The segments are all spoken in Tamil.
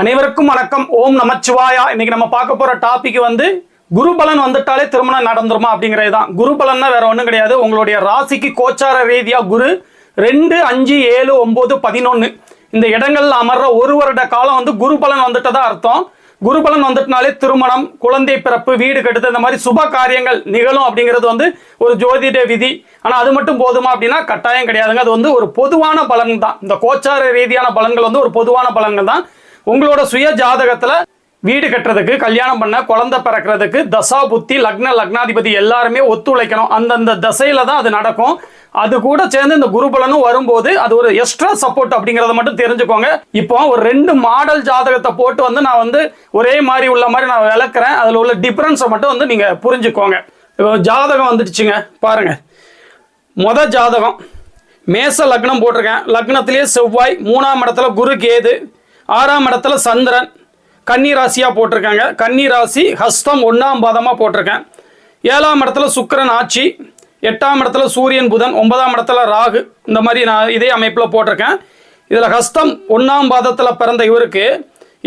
அனைவருக்கும் வணக்கம். ஓம் நமச்சிவாயா. இன்னைக்கு நம்ம பார்க்க போற டாபிக் வந்து குரு பலன் வந்துட்டாலே திருமணம் நடந்துருமா அப்படிங்கிறது தான். குரு பலன்னா வேற ஒன்றும் கிடையாது. உங்களுடைய ராசிக்கு கோச்சார ரீதியா குரு ரெண்டு அஞ்சு ஏழு ஒன்பது பதினொன்று இந்த இடங்கள்ல அமர்ற ஒரு வருட காலம் வந்து குரு பலன் வந்துட்டதா அர்த்தம். குரு பலன் வந்துட்டனாலே திருமணம் குழந்தை பிறப்பு வீடு கெடுத்து இந்த மாதிரி சுப காரியங்கள் நிகழும் அப்படிங்கிறது வந்து ஒரு ஜோதிட விதி. ஆனால் அது மட்டும் போதுமா அப்படின்னா கட்டாயம் கிடையாதுங்க. அது வந்து ஒரு பொதுவான பலன் தான் இந்த கோச்சார ரீதியான பலன்கள் வந்து ஒரு பொதுவான பலன்கள் தான். உங்களோட சுய ஜாதகத்துல வீடு கட்டுறதுக்கு கல்யாணம் பண்ண குழந்தை பிறக்கிறதுக்கு தசா புத்தி லக்ன லக்னாதிபதி எல்லாருமே ஒத்துழைக்கணும். அந்தந்த தசையில தான் அது நடக்கும். அது கூட சேர்ந்து இந்த குருபலனும் வரும்போது அது ஒரு எக்ஸ்ட்ரா சப்போர்ட் அப்படிங்கறத மட்டும் தெரிஞ்சுக்கோங்க. இப்போ ஒரு ரெண்டு மாடல் ஜாதகத்தை போட்டு வந்து நான் வந்து ஒரே மாதிரி உள்ள மாதிரி நான் விளக்குறேன். அதுல உள்ள டிஃபரன்ஸை மட்டும் வந்து நீங்க புரிஞ்சுக்கோங்க. இப்போ ஜாதகம் வந்துடுச்சுங்க. பாருங்க. மொத ஜாதகம். மேச லக்னம் போட்டிருக்கேன். லக்னத்திலேயே செவ்வாய் மூணாம் இடத்துல குரு கேது. ஆறாம் இடத்துல சந்திரன் கன்னி ராசியாக போட்டிருக்காங்க. கன்னி ராசி ஹஸ்தம் ஒன்றாம் பாதமாக போட்டிருக்கேன். ஏழாம் இடத்துல சுக்கரன் ஆட்சி எட்டாம் இடத்துல சூரியன் புதன் ஒன்பதாம் இடத்துல ராகு இந்த மாதிரி நான் இதே அமைப்பில் போட்டிருக்கேன். இதில் ஹஸ்தம் ஒன்றாம் பாதத்தில் பிறந்த இவருக்கு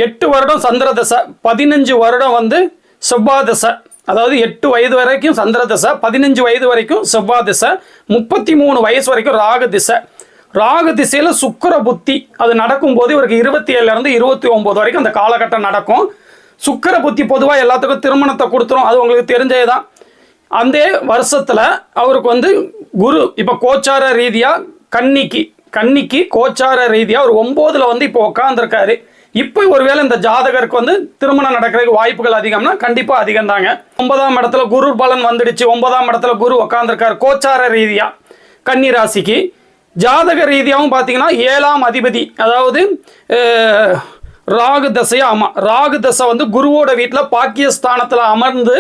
எட்டு வருடம் சந்திர தசை பதினஞ்சு வருடம் வந்து செவ்வாய் தசை. அதாவது எட்டு வயது வரைக்கும் சந்திர திசை பதினஞ்சு வயது வரைக்கும் செவ்வாய் திசை முப்பத்தி மூணு வயசு வரைக்கும் ராகு திசை. ராகு திசையில் சுக்கிர புத்தி. அது நடக்கும்போது இவருக்கு இருபத்தி ஏழுலேருந்து இருபத்தி ஒம்பது வரைக்கும் அந்த காலகட்டம் நடக்கும். சுக்கர புத்தி பொதுவாக எல்லாத்துக்கும் திருமணத்தை கொடுத்துரும். அது உங்களுக்கு தெரிஞ்சது தான் அந்த வருஷத்தில் அவருக்கு வந்து குரு இப்போ கோச்சார ரீதியாக கன்னிக்கு கன்னிக்கு கோச்சார ரீதியாக ஒரு ஒம்போதில் வந்து இப்போ உட்காந்துருக்காரு இப்போ ஒருவேளை இந்த ஜாதகருக்கு வந்து திருமணம் நடக்கிறதுக்கு வாய்ப்புகள் அதிகம்னா கண்டிப்பாக அதிகம் தாங்க ஒன்பதாம் இடத்துல குரு பலன் வந்துடுச்சு. ஒன்பதாம் இடத்துல குரு உட்காந்துருக்காரு கோச்சார ரீதியாக கன்னி ராசிக்கு. ஜாதக ரீதியாகவும் பார்த்தீங்கன்னா ஏழாம் அதிபதி அதாவது ராகு தசையா ஆமாம் ராகு தசை வந்து குருவோட வீட்டில் பாக்கியஸ்தானத்தில் அமர்ந்து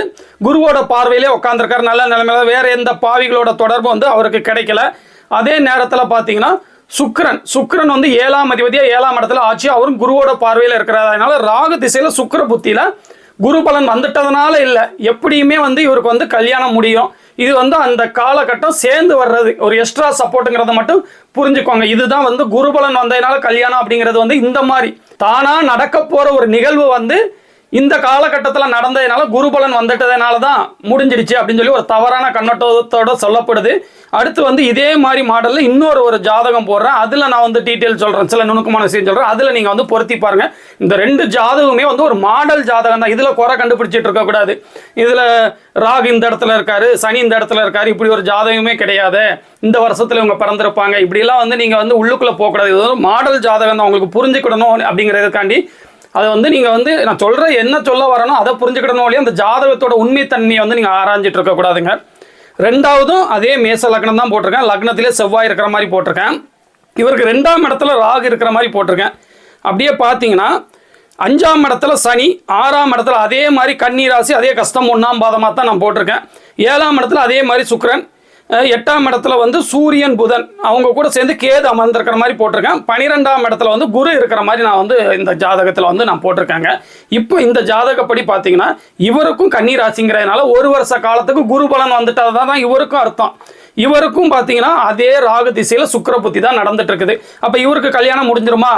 குருவோட பார்வையிலே உட்காந்துருக்காரு நல்ல நிலைமையில் வேறு எந்த பாவிகளோட தொடர்பு வந்து அவருக்கு கிடைக்கல. அதே நேரத்தில் பார்த்தீங்கன்னா சுக்கரன் சுக்கரன் வந்து ஏழாம் அதிபதியாக ஏழாம் இடத்துல ஆச்சு அவரும் குருவோட பார்வையில் இருக்கிறார். அதனால் ராகு திசையில் சுக்கர புத்தியில் குரு பலன் வந்துட்டதுனால இல்லை எப்படியுமே வந்து இவருக்கு வந்து கல்யாணம் முடியும். இது வந்து அந்த காலகட்டம் சேர்ந்து வர்றது. ஒரு எக்ஸ்ட்ரா சப்போர்ட்டுங்கிறத மட்டும் புரிஞ்சுக்கோங்க. இதுதான் வந்து குருபலன் வந்ததுனால கல்யாணம் அப்படிங்கிறது வந்து இந்த மாதிரி தானா நடக்க போற ஒரு நிகழ்வு வந்து இந்த காலகட்டத்தில் நடந்ததுனால குருபலன் வந்துட்டதுனால தான் முடிஞ்சிடுச்சு அப்படின்னு சொல்லி ஒரு தவறான கண்ணோட்டத்தோட சொல்லப்படுது. அடுத்து வந்து இதே மாதிரி மாடலில் இன்னொரு ஒரு ஜாதகம் போடுறேன். அதில் நான் வந்து டீட்டெயில் சொல்கிறேன் சில நுணுக்கமான விஷயம் சொல்கிறேன் அதில் நீங்கள் வந்து பொருத்தி பாருங்கள் இந்த ரெண்டு ஜாதகமே வந்து ஒரு மாடல் ஜாதகம் தான். இதில் குறை கண்டுபிடிச்சிட்டு இருக்கக்கூடாது இதில் ராகு இந்த இடத்துல இருக்காரு சனி இந்த இடத்துல இருக்காரு. இப்படி ஒரு ஜாதகமே கிடையாது. இந்த வருஷத்தில் இவங்க பிறந்திருப்பாங்க. இப்படிலாம் வந்து நீங்கள் வந்து உள்ளுக்குள்ளே போகக்கூடாது. இது மாடல் ஜாதகம் தான். உங்களுக்கு புரிஞ்சுக்கிடணும் அப்படிங்கிறதுக்காண்டி அதை வந்து நீங்கள் வந்து நான் சொல்கிற என்ன சொல்ல வரணும் அதை புரிஞ்சுக்கிடணும் இல்லையா? அந்த ஜாதகத்தோட உண்மைத்தன்மையை வந்து நீங்கள் ஆராய்ஞ்சிட்டு இருக்கக்கூடாதுங்க ரெண்டாவதும் அதே மேச லக்னம் தான் போட்டிருக்கேன். லக்னத்திலே செவ்வாய் இருக்கிற மாதிரி போட்டிருக்கேன். இவருக்கு ரெண்டாம் இடத்துல ராகு இருக்கிற மாதிரி போட்டிருக்கேன். அப்படியே பார்த்தீங்கன்னா அஞ்சாம் இடத்துல சனி ஆறாம் இடத்துல அதே மாதிரி கன்னி ராசி அதே கஷ்டம் ஒன்றாம் பாதமாக தான் நான் போட்டிருக்கேன். ஏழாம் இடத்துல அதே மாதிரி சுக்கரன் எட்டாம் இடத்துல வந்து சூரியன் புதன். அவங்க கூட சேர்ந்து கேது அமர்ந்திருக்கிற மாதிரி போட்டிருக்கேன். பனிரெண்டாம் இடத்துல வந்து குரு இருக்கிற மாதிரி நான் வந்து இந்த ஜாதகத்தில் வந்து நான் போட்டிருக்கேங்க. இப்போ இந்த ஜாதகப்படி பார்த்தீங்கன்னா இவருக்கும் கன்னி ராசிங்கிறதுனால ஒரு வருஷ காலத்துக்கு குரு பலன் வந்துட்டது தான் இவருக்கும் அர்த்தம். இவருக்கும் பார்த்தீங்கன்னா அதே ராகு திசையில் சுக்கிர புத்தி தான் நடந்துட்டு இருக்குது அப்போ இவருக்கு கல்யாணம் முடிஞ்சிருமா?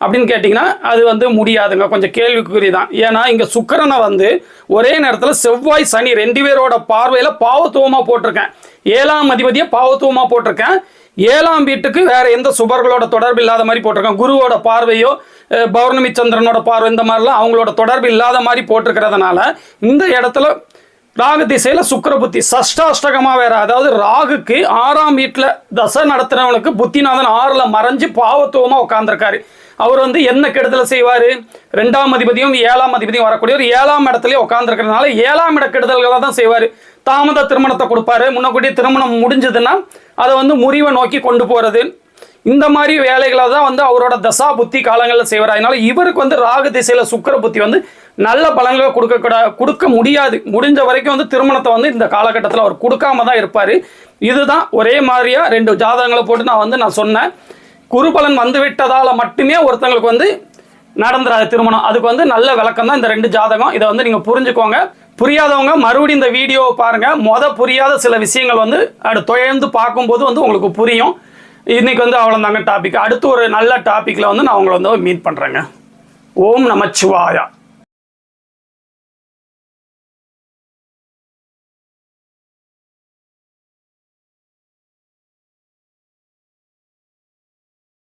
அப்படின்னு கேட்டிங்கன்னா அது வந்து முடியாதுங்க. கொஞ்சம் கேள்விக்குறி தான். ஏன்னா இங்கே சுக்கரனை வந்து ஒரே நேரத்தில் செவ்வாய் சனி ரெண்டு பேரோட பார்வையில் பாவத்துவமாக போட்டிருக்கேன். ஏழாம் அதிபதியை பாவத்துவமாக போட்டிருக்கேன். ஏழாம் வீட்டுக்கு வேற எந்த சுபர்களோட தொடர்பு இல்லாத மாதிரி போட்டிருக்கேன். குருவோட பார்வையோ பௌர்ணமி சந்திரனோட பார்வை இந்த மாதிரிலாம் அவங்களோட தொடர்பு இல்லாத மாதிரி போட்டிருக்கிறதுனால இந்த இடத்துல ராகு திசையில் சுக்கர புத்தி சஷ்டாஷ்டகமாக வேற அதாவது ராகுக்கு ஆறாம் வீட்டில் தசை நடத்துறவனுக்கு புத்திநாதன் ஆறில் மறைஞ்சு பாவத்துவமாக உட்காந்துருக்காரு அவர் வந்து என்ன கெடுதலை செய்வார்? ரெண்டாம் அதிபதியும் ஏழாம் அதிபதியும் வரக்கூடிய ஒரு ஏழாம் இடத்துலயே உட்காந்துருக்கிறதுனால ஏழாம் இட கெடுதல்களை தான் செய்வார். தாமத திருமணத்தை கொடுப்பாரு. முன்னக்கூடிய திருமணம் முடிஞ்சதுன்னா அதை வந்து முறிவை நோக்கி கொண்டு போகிறது இந்த மாதிரி வேலைகளை தான் வந்து அவரோட தசா புத்தி காலங்களில் செய்வார். அதனால இவருக்கு வந்து ராகு திசையில் சுக்கிர புத்தி வந்து நல்ல பலன்களை கொடுக்க கொடுக்க முடியாது. முடிஞ்ச வரைக்கும் வந்து திருமணத்தை வந்து இந்த காலகட்டத்தில் அவர் கொடுக்காம தான் இருப்பார். இதுதான் ஒரே மாதிரியா ரெண்டு ஜாதகங்களை போட்டு நான் வந்து நான் சொன்னேன். குருபலன் வந்துவிட்டதால் மட்டுமே ஒருத்தங்களுக்கு வந்து நடந்துடாது திருமணம். அதுக்கு வந்து நல்ல விளக்கம் தான் இந்த ரெண்டு ஜாதகம். இதை வந்து நீங்கள் புரிஞ்சுக்கோங்க. புரியாதவங்க மறுபடியும் இந்த வீடியோவை பாருங்கள் மொதல் புரியாத சில விஷயங்கள் வந்து அது தொயர்ந்து பார்க்கும்போது வந்து உங்களுக்கு புரியும். இன்றைக்கி வந்து அவ்வளோதாங்க டாபிக் அடுத்து ஒரு நல்ல டாப்பிக்கில் வந்து நான் உங்களை வந்து மீட் பண்ணுறேங்க ஓம் நமச்சிவாயா.